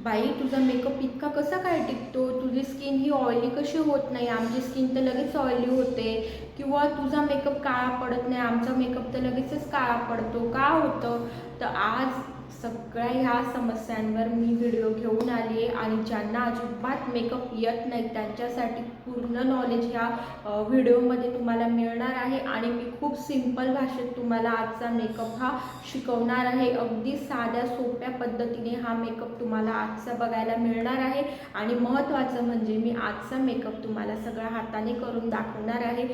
बाई तुझा मेकअप इतका कसा काय टिकतो? तुझी स्किन ही ऑइली कशी होत नाही? आमची स्किन तर लगेच ऑइली होते. किंवा तुझा मेकअप काळा पडत नाही आमचा मेकअप तर लगेचच काळा पडतो. का होतं? तर आज सगळ्या ह्या समस्यांवर मी व्हिडिओ घेऊन आली आहे आणि ज्यांना अजिबात मेकअप येत नाही त्यांच्यासाठी पूर्ण नॉलेज ह्या व्हिडिओमध्ये तुम्हाला मिळणार आहे. आणि मी खूप सिंपल भाषेत तुम्हाला आजचा मेकअप हा शिकवणार आहे. अगदी साध्या सोप्या पद्धतीने हा मेकअप तुम्हाला आजचा बघायला मिळणार आहे. आणि महत्त्वाचं म्हणजे मी आजचा मेकअप तुम्हाला सगळा हाताने करून दाखवणार आहे.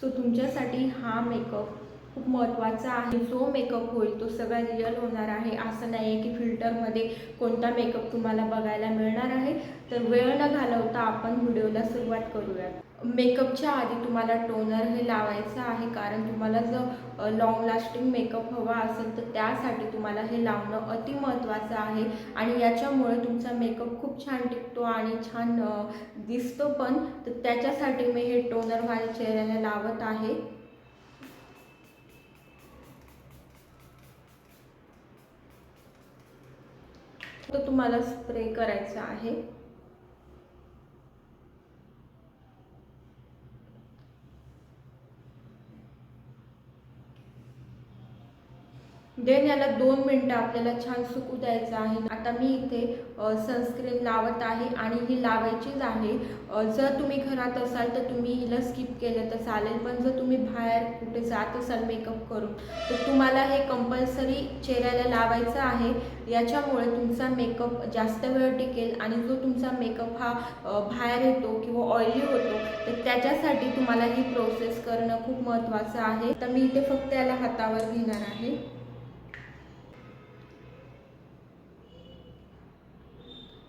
सो तुमच्यासाठी हा मेकअप खूप महत्त्वाचा आहे. जो मेकअप होईल तो सगळा रिअल होणार आहे. असं नाही आहे की फिल्टरमध्ये कोणता मेकअप तुम्हाला बघायला मिळणार आहे. तर वेळ न घालवता आपण व्हिडिओला सुरुवात करूया मेकअपच्या आधी तुम्हाला टोनर हे लावायचं आहे. कारण तुम्हाला जर लॉंग लास्टिंग मेकअप हवा असेल तर त्यासाठी तुम्हाला हे लावणं अति महत्त्वाचं आहे. आणि याच्यामुळे तुमचा मेकअप खूप छान टिकतो आणि छान दिसतो पण. तर त्याच्यासाठी मी हे टोनर माझ्या चेहऱ्याला लावत आहे. तो तुम्हाला स्प्रे करायचा आहे. देन याला दोन मिनटं आपल्याला छान सुकू द्यायचं आहे. आता मी इथे सनस्क्रीन लावत आहे आणि ही लावायचीच आहे. जर तुम्ही घरात असाल तर तुम्ही हिला स्किप केलं तर चालेल पण जर तुम्ही बाहेर कुठे जात असाल मेकअप करून तर तुम्हाला हे कंपल्सरी चेहऱ्याला लावायचं आहे. याच्यामुळे तुमचा मेकअप जास्त वेळ टिकेल आणि जो तुमचा मेकअप हा बाहेर येतो किंवा ऑइली होतो तर त्याच्यासाठी तुम्हाला ही प्रोसेस करणं खूप महत्त्वाचं आहे. तर मी इथे फक्त याला हातावर घेणार आहे.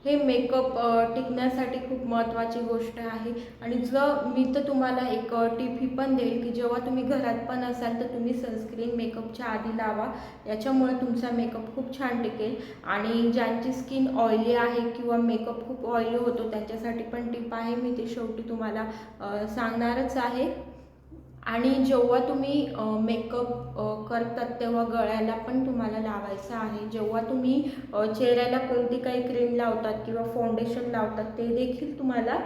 हे मेकअप टिकण्यासाठी खूप महत्त्वाची गोष्ट आहे. आणि जर मी तर तुम्हाला एक टिप ही पण देईल की जेव्हा तुम्ही घरात पण असाल तर तुम्ही सनस्क्रीन मेकअपच्या आधी लावा. याच्यामुळे तुमचा मेकअप खूप छान टिकेल. आणि ज्यांची स्किन ऑइली आहे किंवा मेकअप खूप ऑइली होतो त्यांच्यासाठी पण टिप आहे. मी ते शेवटी तुम्हाला सांगणारच आहे. आणि जेव्हा तुम्ही मेकअप करतात तेव्हा गळ्याला पण तुम्हाला लावायचं आहे. जेव्हा तुम्ही चेहऱ्याला कोणती काही क्रीम लावतात किंवा फाउंडेशन लावतात ते देखील तुम्हाला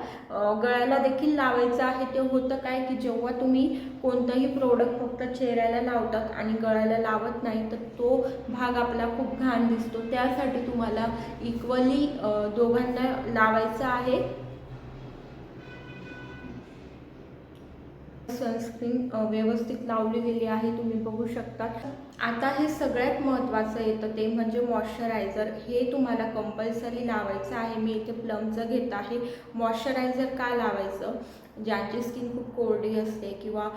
गळ्याला देखील लावायचं आहे. ते होतं काय की जेव्हा तुम्ही कोणतंही प्रोडक्ट फक्त चेहऱ्याला लावतात आणि गळ्याला लावत नाही तर तो भाग आपला खूप घाण दिसतो. त्यासाठी तुम्हाला इक्वली दोघांना लावायचं आहे. सनस्क्रीन व्यवस्थित लावली गेली आहे तुम्ही बघू शकता. आता हे सगळ्यात महत्त्वाचं येतं ते म्हणजे मॉइश्चरायझर हे तुम्हाला कंपल्सरी लावायचं आहे. मी इथे प्लमचं घेत आहे. मॉइश्चरायझर का लावायचं? ज्यांची स्किन खूप कोरडी असते किंवा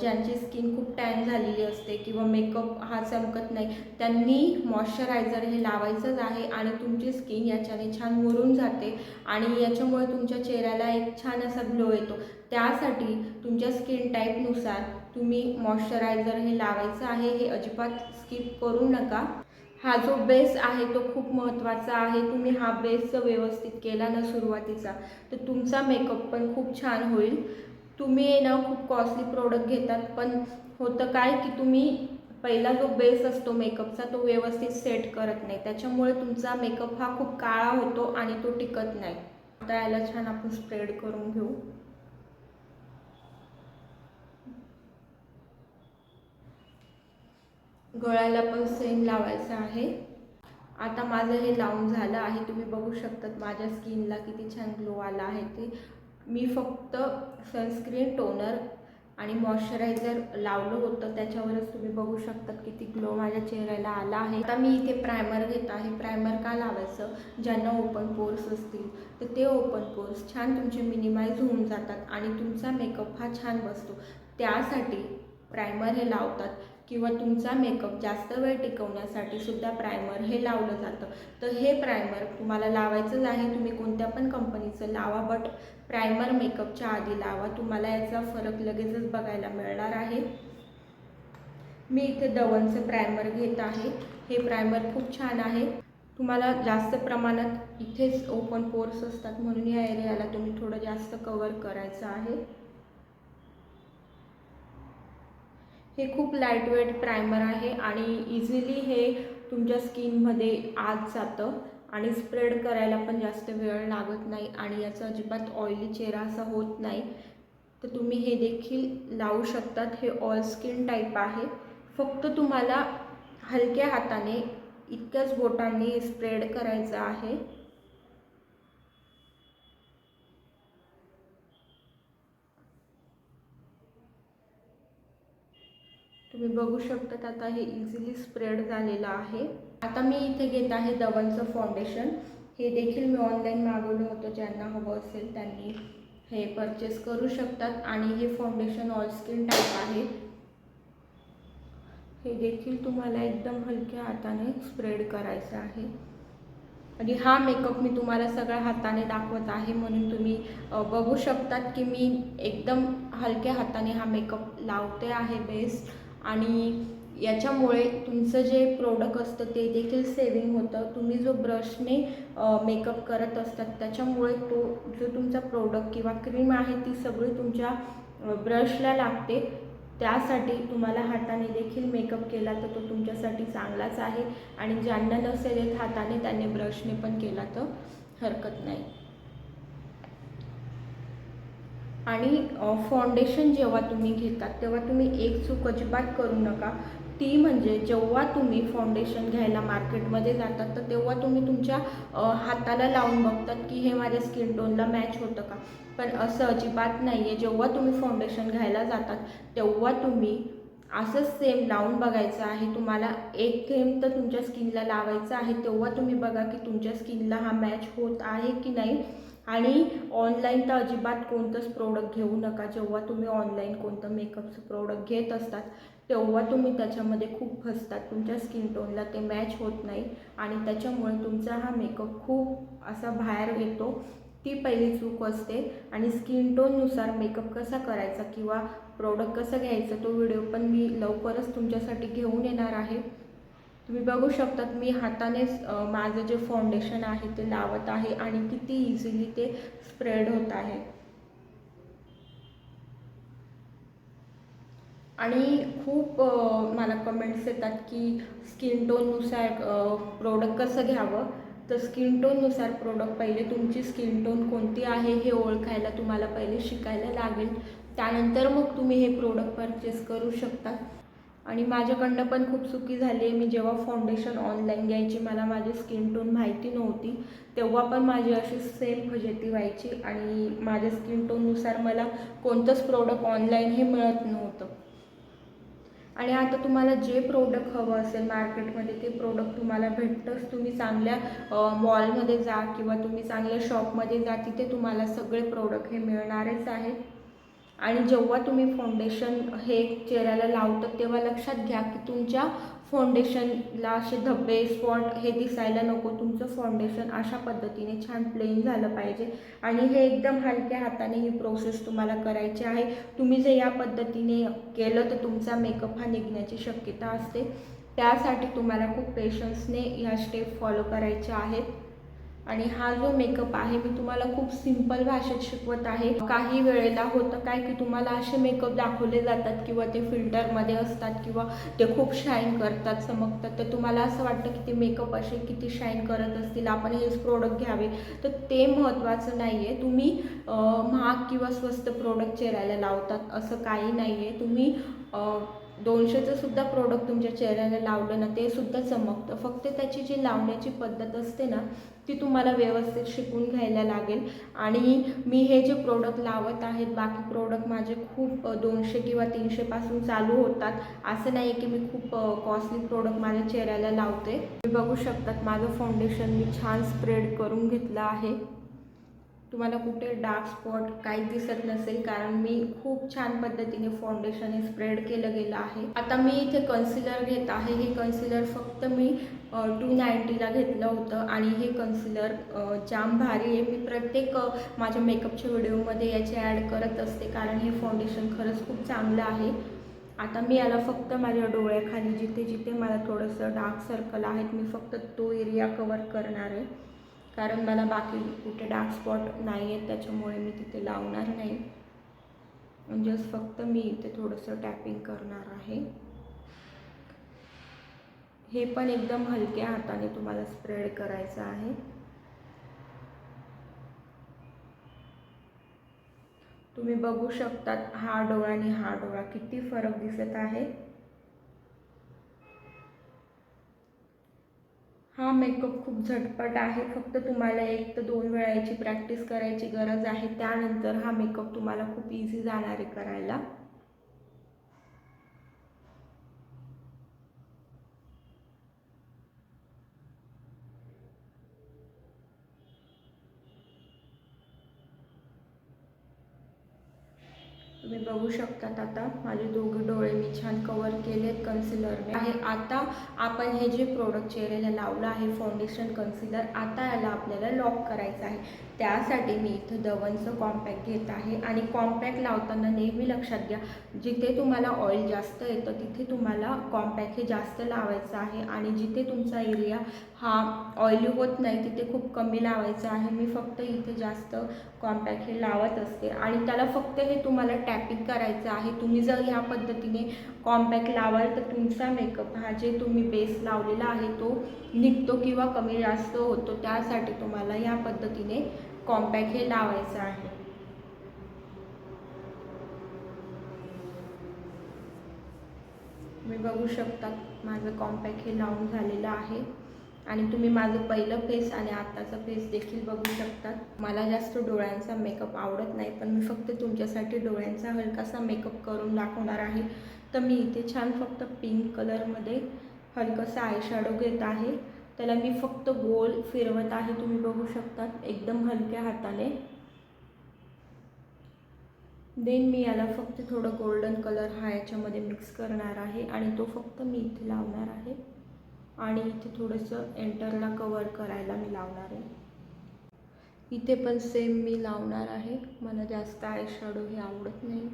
ज्यांची स्किन खूप टॅन झालेली असते किंवा मेकअप हा चमकत नाही त्यांनी मॉइश्चरायझर हे लावायचंच आहे आणि तुमची स्किन याच्याने छान मुरून जाते आणि याच्यामुळे तुमच्या चेहऱ्याला एक छान असा ग्लो येतो. त्यासाठी तुमच्या स्किन टाईपनुसार तुम्ही मॉइश्चरायझर हे लावायचं आहे हे अजिबात स्किप करू नका. हा जो बेस आहे तो खूप महत्त्वाचा आहे. तुम्ही हा बेस जर व्यवस्थित केला ना सुरुवातीचा तर तुमचा मेकअप पण खूप छान होईल. तुम्ही ना खूप कॉस्टली प्रोडक्ट घेतात पण होतं काय की तुम्ही पहिला जो बेस असतो मेकअपचा तो व्यवस्थित सेट करत नाही. त्याच्यामुळे तुमचा मेकअप हा खूप काळा होतो आणि तो टिकत नाही. आता याला छान आपण स्प्रेड करून घेऊ. गळ्याला पण सेम लावायचं आहे. आता माझं हे लावून झालं आहे. तुम्ही बघू शकतात माझ्या स्किनला किती छान ग्लो आला आहे ते. मी फक्त सनस्क्रीन टोनर आणि मॉइश्चरायझर लावलं होतं. त्याच्यावरच तुम्ही बघू शकतात किती ग्लो माझ्या चेहऱ्याला आला आहे. आता मी इथे प्रायमर घेत आहे. प्रायमर का लावायचं? ज्यांना ओपन पोर्स असतील तर ते ओपन पोर्स छान तुमचे मिनिमाइज होऊन जातात आणि तुमचा मेकअप हा छान बसतो. त्यासाठी प्रायमर हे लावतात. किंवा तुमचा मेकअप जास्त वेळ टिकवण्यासाठी सुद्धा प्रायमर हे लावलं जातं. तर हे प्रायमर तुम्हाला लावायचंच आहे तुम्ही कोणत्या पण कंपनीचं लावा बट प्रायमर मेकअपच्या आधी लावा. तुम्हाला याचा फरक लगेचच बघायला मिळणार आहे. मी इथे दवनचं प्रायमर घेत आहे. हे प्रायमर खूप छान आहे. तुम्हाला जास्त प्रमाणात इथेच ओपन पोर्स असतात म्हणून या एरियाला तुम्ही थोडं जास्त कवर करायचं आहे. हे खूप लाईटवेट प्रायमर आहे आणि इझिली हे तुमच्या स्किनमध्ये आत जातं आणि स्प्रेड करायला पण जास्त वेळ लागत नाही आणि याचा अजिबात ऑइली चेहरा असा होत नाही. तर तुम्ही हे देखील लावू शकतात. हे ऑल स्किन टाईप आहे. फक्त तुम्हाला हलक्या हाताने इतक्याच बोटांनी स्प्रेड करायचं आहे. तुम्ही बघू शकतात आता हे इझिली स्प्रेड झालेलं आहे. आता मी इथे घेत आहे दवनचं फाउंडेशन हे देखील मी ऑनलाईन मागवलं होतं ज्यांना हवं असेल त्यांनी हे परचेस करू शकतात. आणि हे फाउंडेशन ऑल स्किन टाईप आहे. हे देखील तुम्हाला एकदम हलक्या हाताने स्प्रेड करायचं आहे. आणि हा मेकअप मी तुम्हाला सगळ्या हाताने दाखवत आहे म्हणून तुम्ही बघू शकतात की मी एकदम हलक्या हाताने हा मेकअप लावते आहे बेस्ट आणि याच्यामुळे तुमचं जे प्रोडक्ट असतं ते देखील सेविंग होतं. तुम्ही जो ब्रशने मेकअप करत असतात त्याच्यामुळे तो जो तुमचा प्रोडक्ट किंवा क्रीम आहे ती सगळी तुमच्या ब्रशला लागते. त्यासाठी तुम्हाला हाताने देखील मेकअप केला तर तो तुमच्यासाठी चांगलाच आहे. आणि ज्यांना नसेल येत हाताने त्यांनी ब्रशने पण केला तर हरकत नाही. आणि फाउंडेशन जेव्हा तुम्ही घेतात तेव्हा तुम्ही एक चूक अजिबात करू नका. ती म्हणजे जेव्हा तुम्ही फाउंडेशन घ्यायला मार्केटमध्ये जातात तर तेव्हा तुम्ही तुमच्या हाताला लावून बघतात की हे माझ्या स्किन टोनला मॅच होतं का. पण असं अजिबात नाही आहे जेव्हा तुम्ही फाउंडेशन घ्यायला जातात तेव्हा तुम्ही असंच सेम लावून बघायचं आहे. तुम्हाला एक थेंब तर तुमच्या स्किनला लावायचं आहे. तेव्हा तुम्ही बघा की तुमच्या स्किनला हा मॅच होत आहे की नाही. आणि ऑनलाईन तर अजिबात कोणतंच प्रोडक्ट घेऊ नका. जेव्हा तुम्ही ऑनलाईन कोणतं मेकअपचं प्रोडक्ट घेत असतात तेव्हा तुम्ही त्याच्यामध्ये खूप फसतात. तुमच्या स्किन टोनला ते मॅच होत नाही. आणि त्याच्यामुळे तुमचा हा मेकअप खूप असा बाहेर येतो. ती पहिली चूक असते. आणि स्किन टोननुसार मेकअप कसा करायचा किंवा प्रोडक्ट कसं घ्यायचं तो व्हिडिओ पण मी लवकरच तुमच्यासाठी घेऊन येणार आहे. तुम्ही बघू शकतात मी हातानेच माझं जे फाउंडेशन आहे ते लावत आहे आणि किती इझिली ते स्प्रेड होत आहे. आणि खूप मला कमेंट्स येतात की स्किन टोननुसार प्रोडक्ट कसं घ्यावं? तर स्किन टोननुसार प्रोडक्ट पहिले तुमची स्किन टोन कोणती आहे हे ओळखायला तुम्हाला पहिले शिकायला लागेल. त्यानंतर मग तुम्ही हे प्रोडक्ट परचेस करू शकता. आणि माझ्याकडनं पण खूप चुकी झाली आहे. मी जेव्हा फाउंडेशन ऑनलाईन घ्यायची मला माझी स्किन टोन माहिती नव्हती तेव्हा पण माझी अशी सेम फजेती व्हायची आणि माझ्या स्किन टोननुसार मला कोणतंच प्रोडक्ट ऑनलाईन हे मिळत नव्हतं. आणि आता तुम्हाला जे प्रोडक्ट हवं असेल मार्केटमध्ये ते प्रोडक्ट तुम्हाला भेटतंच. तुम्ही चांगल्या मॉलमध्ये जा किंवा तुम्ही चांगल्या शॉपमध्ये जा तिथे तुम्हाला सगळे प्रोडक्ट हे मिळणारच आहेत. आणि जेव्हा तुम्ही फाउंडेशन हे चेहऱ्याला लावतात तेव्हा लक्षात घ्या की तुमच्या फाउंडेशनला असे धब्बे स्पॉट हे दिसायला नको. तुमचं फाउंडेशन अशा पद्धतीने छान प्लेन झालं पाहिजे. आणि हे एकदम हलक्या हाताने ही प्रोसेस तुम्हाला करायची आहे. तुम्ही जर या पद्धतीने केलं तर तुमचा मेकअप हा निघण्याची शक्यता असते. त्यासाठी तुम्हाला खूप पेशन्सने ह्या स्टेप फॉलो करायच्या आहेत. आणि हा जो मेकअप आहे मी तुम्हाला खूप सिंपल भाषेत शिकवत आहे. काही वेळेला होतं काय की तुम्हाला असे मेकअप दाखवले जातात किंवा ते फिल्टरमध्ये असतात किंवा ते खूप शाईन करतात चमकतात. तर तुम्हाला असं वाटतं की ते मेकअप असे किती शाईन करत असतील? आपण हेच प्रोडक्ट घ्यावे. तर ते महत्त्वाचं नाही आहे तुम्ही महाग किंवा स्वस्त प्रोडक्ट चेहऱ्याला लावतात असं काही नाही आहे तुम्ही दोनशेचं सुद्धा प्रोडक्ट तुमच्या चेहऱ्याला लावलं ना ते सुद्धा चमकतं. फक्त त्याची जी लावण्याची पद्धत असते ना ती तुम्हाला व्यवस्थित शिकून घ्यायला लागेल. आणि मी हे जे प्रोडक्ट लावत आहेत बाकी प्रोडक्ट माझे खूप दोनशे किंवा तीनशेपासून चालू होतात. असं नाही की मी खूप कॉस्टली प्रोडक्ट माझ्या चेहऱ्याला लावते. तुम्ही बघू शकतात माझं फाउंडेशन मी छान स्प्रेड करून घेतलं आहे. तुम्हाला कुठे डार्क स्पॉट काही दिसत नसेल कारण मी खूप छान पद्धतीने फाउंडेशन हे स्प्रेड केलं गेलं आहे. आता मी इथे कन्सिलर घेत आहे. हे कन्सिलर फक्त मी टू नाईंटीला घेतलं होतं आणि हे कन्सिलर जाम भारी आहे. मी प्रत्येक माझ्या मेकअपच्या व्हिडिओमध्ये याचे ॲड करत असते कारण हे फाउंडेशन खरंच खूप चांगलं आहे. आता मी याला फक्त माझ्या डोळ्याखाली जिथे जिथे मला थोडंसं डार्क सर्कल आहेत मी फक्त तो एरिया कवर करणार आहे. कारण मला बाकी कुठे डार्क स्पॉट नाही आहेत त्याच्यामुळे मी तिथे लावणार नाही. म्हणजेच फक्त मी इथे थोडंसं टॅपिंग करणार आहे. हे पण एकदम हलक्या हाताने तुम्हाला स्प्रेड करायचं आहे. तुम्ही बघू शकतात हा डोळा आणि हा डोळा किती फरक दिसत आहे. हा मेकअप खूप झटपट आहे. फक्त तुम्हाला एक तर दोन वेळा याची प्रॅक्टिस करायची गरज आहे. त्यानंतर हा मेकअप तुम्हाला खूप इझी जाणार आहे करायला. तुम्ही बघू शकतात आता. माझे दोघे डोळे मी छान कवर केलेत कन्सिलरने आहे आता आपण हे जे प्रोडक्ट चेहऱ्याला लावलं आहे फाउंडेशन कन्सिलर आता याला आपल्याला लॉक करायचं आहे. त्यासाठी मी इथं दवनचं कॉम्पॅक्ट घेत आहे. आणि कॉम्पॅक्ट लावताना नेहमी लक्षात घ्या जिथे तुम्हाला ऑइल जास्त येतं तिथे तुम्हाला कॉम्पॅक्ट हे जास्त लावायचं आहे. आणि जिथे तुमचा एरिया हा ऑइली होत नाही तिथे खूप कमी लावायचं आहे. मी फक्त इथे जास्त कॉम्पॅक्ट हे लावत असते. आणि त्याला फक्त हे तुम्हाला टॅपिंग करायचं आहे. तुम्ही जर ह्या पद्धतीने कॉम्पॅक्ट लावाल तर तुमचा मेकअप हा जे तुम्ही बेस लावलेला आहे तो निघतो किंवा कमी जास्त होतो. त्यासाठी तुम्हाला ह्या पद्धतीने कॉम्पॅक्ट हे लावायचं आहे. तुम्ही बघू शकतात माझं कॉम्पॅक्ट हे लावून झालेलं आहे. आणि तुम्ही माझं पहिलं फेस आणि आत्ताचा फेस देखील बघू शकतात. मला जास्त डोळ्यांचा मेकअप आवडत नाही पण मी फक्त तुमच्यासाठी डोळ्यांचा हलकासा मेकअप करून दाखवणार आहे. तर मी इथे छान फक्त पिंक कलरमध्ये हलकंसं आयशॅडो घेत आहे. त्याला मी फक्त गोल फिरवत आहे तुम्ही बघू शकतात एकदम हलक्या हाताने. देन मी याला फक्त थोडं गोल्डन कलर हा याच्यामध्ये मिक्स करणार आहे आणि तो फक्त मी इथे लावणार आहे. आणि इथे थोडंसं एंटरला कवर करायला मी लावणार आहे. इथे पण सेम मी लावणार आहे. मला जास्त आय शॅडो हे आवडत नाही.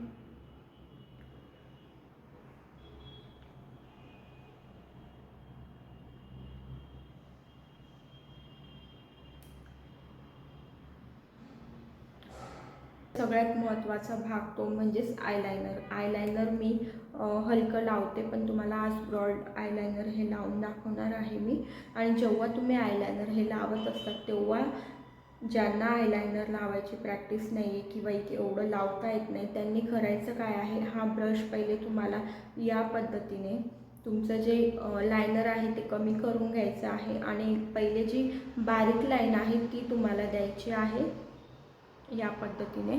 सगळ्यात महत्त्वाचा भाग तो म्हणजेच आयलायनर. आयलायनर मी हलकं लावते पण तुम्हाला आज ब्रॉड आयलायनर हे लावून दाखवणार आहे मी. आणि जेव्हा तुम्ही आयलायनर हे लावत असतात तेव्हा ज्यांना आयलायनर लावायची प्रॅक्टिस नाही आहे किंवा इथे एवढं लावता येत नाही त्यांनी करायचं काय आहे? हा ब्रश पहिले तुम्हाला या पद्धतीने तुमचं जे लायनर आहे ते कमी करून घ्यायचं आहे. आणि पहिले जी बारीक लाईन आहे ती तुम्हाला द्यायची आहे या पद्धतीने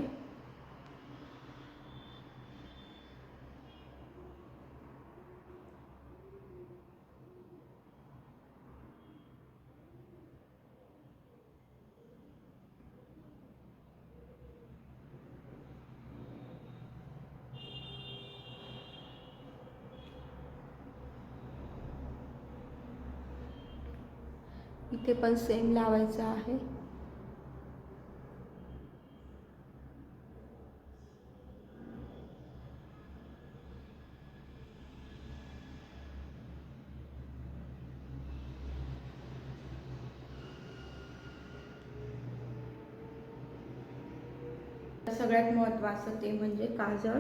इथे पण सेम लावायचं आहे. सगळ्यात महत्त्वाचं ते म्हणजे काजळ.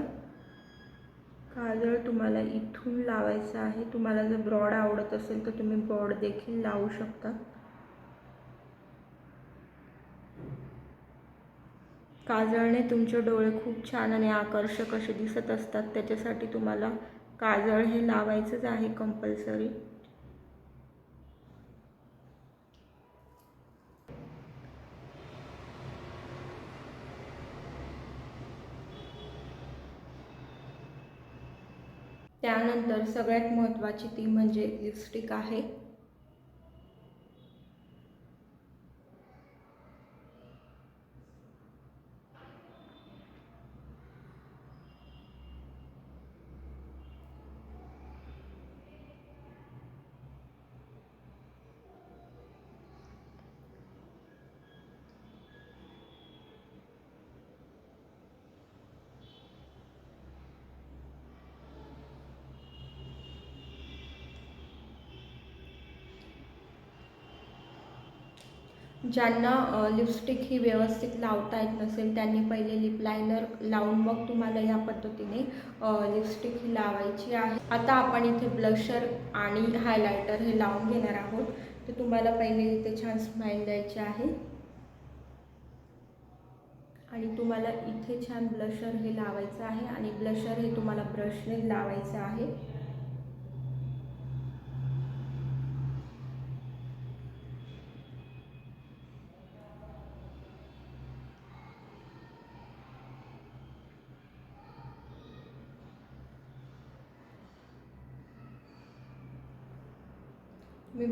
काजळ तुम्हाला इथून लावायचं आहे. तुम्हाला जर ब्रॉड आवडत असेल तर तुम्ही ब्रॉड देखील लावू शकता. काजळने तुमचे डोळे खूप छान आणि आकर्षक असे दिसत असतात. त्याच्यासाठी तुम्हाला काजळ हे लावायचंच आहे कंपल्सरी त्यानंतर सगळ्यात महत्त्वाची ती म्हणजे लिपस्टिक आहे. ज्यांना लिपस्टिक ही व्यवस्थित लावता येत नसेल त्यांनी पहिले लिप लायनर लावून मग तुम्हाला या पद्धतीने लिपस्टिक ही लावायची आहे. आता आपण इथे ब्लशर आणि हायलायटर हे लावून घेणार आहोत. तर तुम्हाला पहिले इथे छान स्माईल द्यायची आहे. आणि तुम्हाला इथे छान ब्लशर हे लावायचं आहे. आणि ब्लशर हे तुम्हाला ब्रशने लावायचं आहे.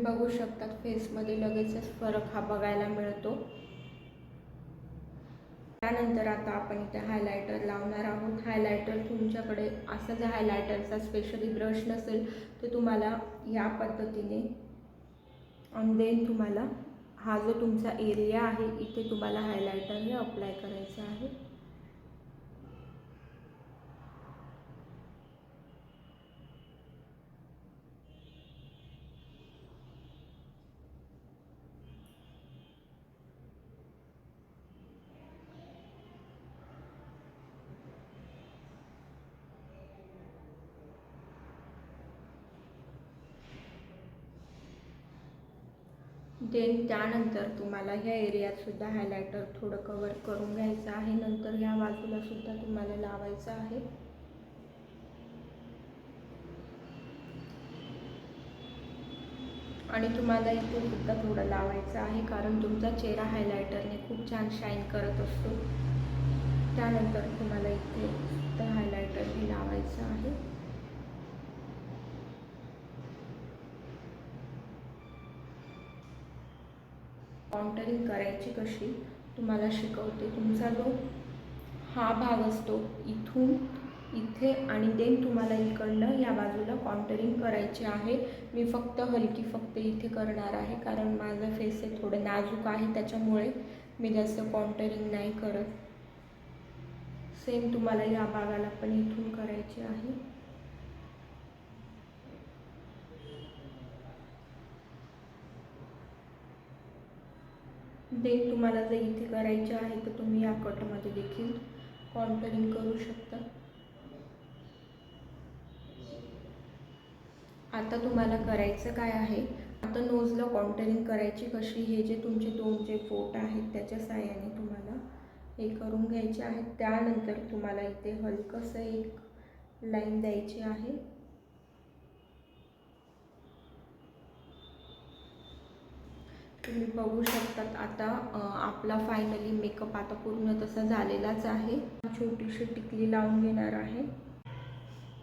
तुम्ही बघू शकतात फेसमध्ये लगेचच फरक हा बघायला मिळतो. त्यानंतर आता आपण इथे हायलायटर लावणार आहोत. हायलायटर तुमच्याकडे असा जर हायलायटरचा स्पेशली ब्रश नसेल तर तुम्हाला या पद्धतीने आणि देन तुम्हाला हा जो तुमचा एरिया आहे इथे तुम्हाला हायलायटर हे अप्लाय करायचा आहे. देन त्यानंतर तुम्हाला ह्या एरियातसुद्धा हायलायटर थोडं कवर करून घ्यायचं आहे. नंतर ह्या बाजूलासुद्धा तुम्हाला लावायचं आहे. आणि तुम्हाला इथे सुद्धा थोडं लावायचं आहे कारण तुमचा चेहरा हायलायटरने खूप छान शाईन करत असतो. त्यानंतर तुम्हाला इथे सुद्धा हायलायटर हे लावायचं आहे. काउंटरिंग करायची कशी तुम्हाला शिकवते. तुमचा जो हा भाग असतो इथून इथे आणि देन तुम्हाला इकडलं या बाजूला काउंटरिंग करायचे आहे. मी फक्त हलकी फक्त इथे करणार आहे कारण माझं फेस हे थोडं नाजूक आहे त्याच्यामुळे मी जास्त काउंटरिंग नाही करत. सेम तुम्हाला या भागाला पण इथून करायचे आहे. देन तुम्हाला जर इथे करायचे आहे तर तुम्ही या कटमध्ये देखील कॉन्टरिंग करू शकता. आता तुम्हाला करायचं काय आहे? आता नोजला कॉन्टरिंग करायची कशी? हे जे तुमचे दोन जे फोट आहेत त्याच्या साह्याने तुम्हाला हे करून घ्यायचे आहे. त्यानंतर तुम्हाला इथे हलकंसं एक लाईन द्यायची आहे. तुम्ही बघू शकतात आता आपला फायनली मेकअप आता पूर्ण तसा झालेलाच आहे. छोटीशी टिकली लावून घेणार आहे.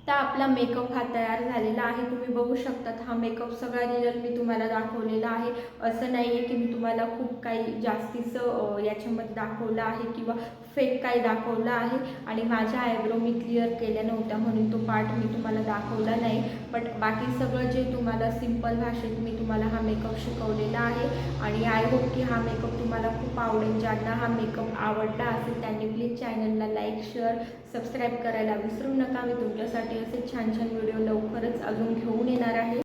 तर आपला मेकअप हा तयार झालेला आहे. तुम्ही बघू शकतात हा मेकअप सगळा रिझल्ट मी तुम्हाला दाखवलेला आहे. असं नाही आहे की मी तुम्हाला खूप काही जास्तीचं याच्यामध्ये दाखवलं आहे किंवा फेक काही दाखवलं आहे आणि माझ्या आयब्रो मी क्लिअर केल्या नव्हत्या म्हणून तो पार्ट मी तुम्हाला दाखवला नाही. बट बाकी सगळं जे तुम्हाला सिंपल भाषेत मी तुम्हाला हा मेकअप शिकवलेला आहे आणि आय होप की हा मेकअप तुम्हाला खूप आवडेल. ज्यांना हा मेकअप आवडला असेल त्यांनी प्लीज चॅनलला लाईक शेअर सबस्क्राईब करायला विसरू नका. मी तुमच्यासाठी असे छान छान व्हिडिओ लवकरच अजून घेऊन येणार आहे.